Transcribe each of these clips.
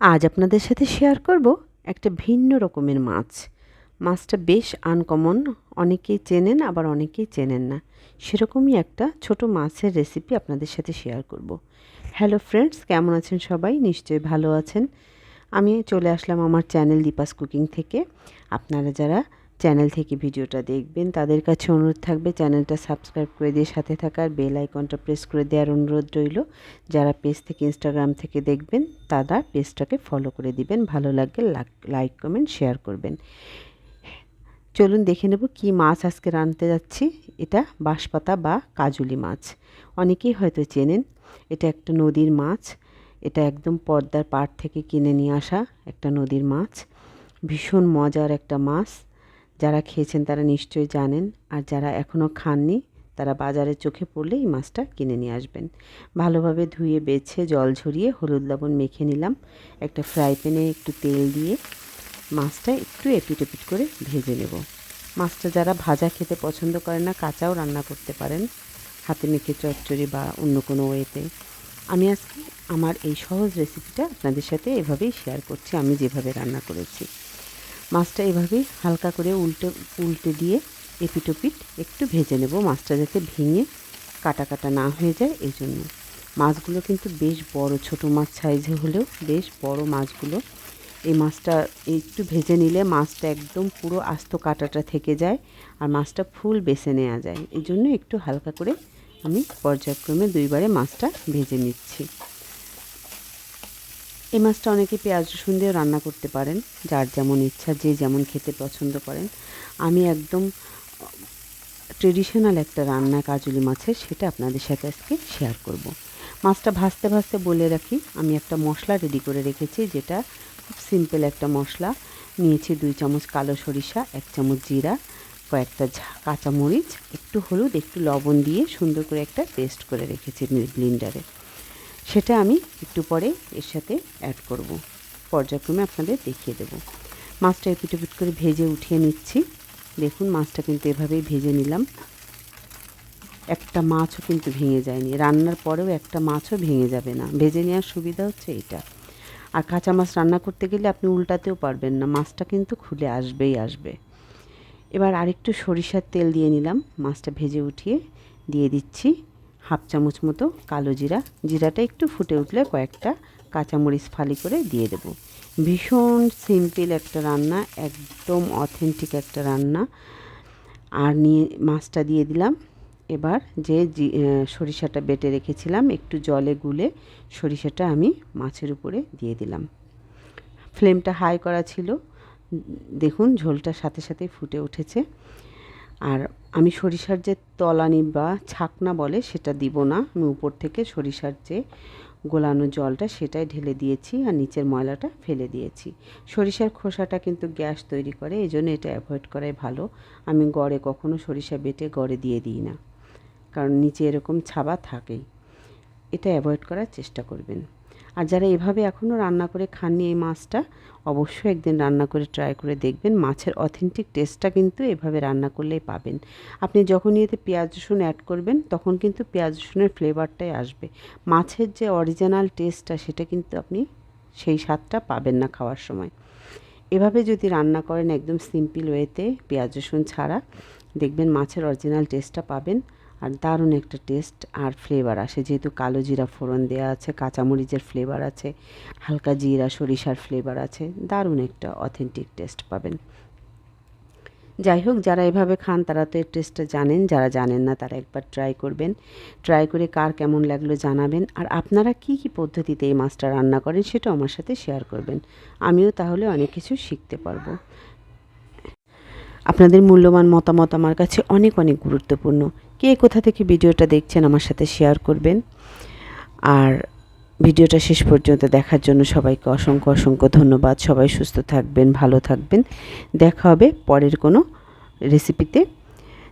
আজ আপনাদের সাথে শেয়ার করব একটা ভিন্ন রকমের মাছ। মাছটা বেশ আনকমন অনেকেই চেনেন, আবার অনেকেই চেনেন না। সেরকমই একটা ছোট মাছের রেসিপি আপনাদের সাথে শেয়ার করব। হ্যালো ফ্রেন্ডস কেমন আছেন সবাই? নিশ্চয়ই ভালো আছেন। আমি চলে আসলাম আমার চ্যানেল দীপাস কুকিং থেকে। আপনারা যারা চ্যানেল থেকে ভিডিওটা দেখবেন। তাদের কাছে অনুরোধ থাকবে, চ্যানেলটা সাবস্ক্রাইব করে দিয়ে সাথে থাকার বেল আইকনটা প্রেস করে দেওয়ার অনুরোধ রইল। যারা পেজ থেকে ইনস্টাগ্রাম থেকে দেখবেন, তারা পেজটাকে ফলো করে দিবেন। ভালো লাগলে লাইক কমেন্ট শেয়ার করবেন। চলুন দেখে নেব কি মাছ আজকে রাঁধতে যাচ্ছি। এটা বাঁশপাতা বা কাজুলি মাছ। অনেকেই হয়তো চেনেন, এটা একটা নদীর মাছ। এটা একদম পর্দার পাড় থেকে কিনে নিয়ে আসা একটা নদীর মাছ। ভীষণ মজার একটা মাছ। যারা খেয়েছেন তারা নিশ্চয়ই জানেন, আর যারা এখনও খাননি, তারা বাজারে চোখে পড়লে এই মাছটা কিনে নিয়ে আসবেন। ভালোভাবে ধুয়ে বেছে জল ঝরিয়ে হলুদ লবণ মেখে নিলাম। একটা ফ্রাই প্যানে একটু তেল দিয়ে মাছটা একটু এপিট এপিট করে ভেজে নেব। মাছটা যারা ভাজা খেতে পছন্দ করে না, কাঁচাও রান্না করতে পারেন, হাতে মেখে চচ্চড়ি বা অন্য কোনো ওয়েতে। আমি আজকে আমার এই সহজ রেসিপিটা আপনাদের সাথে এভাবেই শেয়ার করছি, আমি যেভাবে রান্না করেছি। মাছটা এভাবেই হালকা করে উল্টে উল্টে দিয়ে এপিটোপিট একটু ভেজে নেব। মাছটা যাতে ভেঙে কাটা কাটা না হয়ে যায় এই জন্য মাছগুলো কিন্তু বেশ বড়, ছোট মাছ সাইজে হলেও বেশ বড় মাছগুলো। এই মাছটা একটু ভেজে নিলে মাছটা একদম পুরো আস্ত কাটাটা থেকে যায় আর মাছটা ফুল বেছে নেওয়া যায়। এই জন্য একটু হালকা করে আমি পর্যায়ক্রমে দুইবারে মাছটা ভেজে নিচ্ছি। এই মাছটা অনেকে পেঁয়াজ রসুন দিয়েও রান্না করতে পারেন, যার যেমন ইচ্ছা, যে যেমন খেতে পছন্দ করেন। আমি একদম ট্রেডিশনাল একটা রান্না কাজুলি মাছের সেটা আপনাদের সাথে আজকে শেয়ার করব। মাছটা ভাজতে ভাজতে বলে রাখি, আমি একটা মশলা রেডি করে রেখেছি, যেটা খুব সিম্পল একটা মশলা। নিয়েছি দুই চামচ কালো সরিষা, এক চামচ জিরা, কয়েকটা কাঁচামরিচ, একটু হলুদ, একটু লবণ দিয়ে সুন্দর করে একটা পেস্ট করে রেখেছি ব্লিন্ডারে সেটা আমি একটু পরে এর সাথে অ্যাড করব। পর্যায়ক্রমে আপনাদের দেখিয়ে দেব। মাছটা এপিট করে ভেজে উঠিয়ে নিচ্ছি। দেখুন, মাছটা কিন্তু এভাবেই ভেজে নিলাম। একটা মাছও কিন্তু ভেঙে যায়নি। রান্নার পরেও একটা মাছও ভেঙে যাবে না। ভেজে নেওয়ার সুবিধা হচ্ছে এটা আর কাঁচা মাছ রান্না করতে গেলে আপনি উল্টাতেও পারবেন না। মাছটা কিন্তু খুলে আসবেই আসবে। এবার আরেকটু সরিষার তেল দিয়ে নিলাম। মাছটা ভেজে উঠিয়ে দিয়ে দিচ্ছি। হাফ চামচ মতো কালো জিরা। জিরাটা একটু ফুটে উঠলে কয়েকটা কাঁচামরিচ ফালি করে দিয়ে দেব। ভীষণ সিম্পল একটা রান্না, একদম অথেন্টিক একটা রান্না। আর নিয়ে মাছটা দিয়ে দিলাম। এবার যে সরিষাটা বেটে রেখেছিলাম, একটু জলে গুলে সরিষাটা আমি মাছের উপরে দিয়ে দিলাম। ফ্লেমটা হাই করা ছিল। দেখুন ঝোলটার সাথে সাথে ফুটে উঠেছে। আর আমি সরিষার যে তলানি বা ছাকনা বলে সেটা দিব না। আমি উপর থেকে সরিষার যে গোলানো জলটা সেটাই ঢেলে দিয়েছি আর নিচের ময়লাটা ফেলে দিয়েছি। সরিষার খোসাটা কিন্তু গ্যাস তৈরি করে এই জন্য এটা অ্যাভয়েড করাই ভালো। আমি গড়ে কখনো সরিষা বেটে গড়ে দিয়ে দিই না। কারণ নিচে এরকম ছাবা থাকেই। এটা অ্যাভয়েড করার চেষ্টা করবেন। আর যারা এভাবে এখনও রান্না করে খাননি এই মাছটা, অবশ্যই একদিন রান্না করে ট্রাই করে দেখবেন। মাছের অথেন্টিক টেস্টটা কিন্তু এভাবে রান্না করলেই পাবেন। আপনি যখনই এতে পেঁয়াজ রসুন অ্যাড করবেন, তখন কিন্তু পেঁয়াজ রসুনের ফ্লেভারটাই আসবে। মাছের যে অরিজিনাল টেস্টটা সেটা কিন্তু আপনি সেই স্বাদটা পাবেন না খাওয়ার সময়। এভাবে যদি রান্না করেন একদম সিম্পল ওয়েতে পেঁয়াজ রসুন ছাড়া, দেখবেন মাছের অরিজিনাল টেস্টটা পাবেন। আর দারুণ একটা টেস্ট আর ফ্লেভার আসে। যেহেতু কালো জিরা ফোড়ন দেওয়া আছে, কাঁচামরিচের ফ্লেভার আছে, হালকা জিরা, সরিষার ফ্লেভার আছে, দারুণ একটা অথেন্টিক টেস্ট পাবেন। যাই হোক, যারা এভাবে খান তারা তো এর টেস্টটা জানেন, যারা জানেন না তারা একবার ট্রাই করবেন। ট্রাই করে কার কেমন লাগল জানাবেন। আর আপনারা কি কি পদ্ধতিতে এই মাছটা রান্না করেন সেটা আমার সাথে শেয়ার করবেন। আমিও তাহলে অনেক কিছু শিখতে পারব। আপনাদের মূল্যবান মতামত আমার কাছে অনেক অনেক গুরুত্বপূর্ণ। কে কোথা থেকে ভিডিওটা দেখছেন আমার সাথে শেয়ার করবেন। আর ভিডিওটা শেষ পর্যন্ত দেখার জন্য সবাইকে অসংখ্য অসংখ্য ধন্যবাদ। সবাই সুস্থ থাকবেন, ভালো থাকবেন। দেখা হবে পরের কোনো রেসিপিতে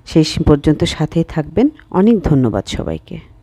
শেষ পর্যন্ত সাথেই থাকবেন। অনেক ধন্যবাদ সবাইকে।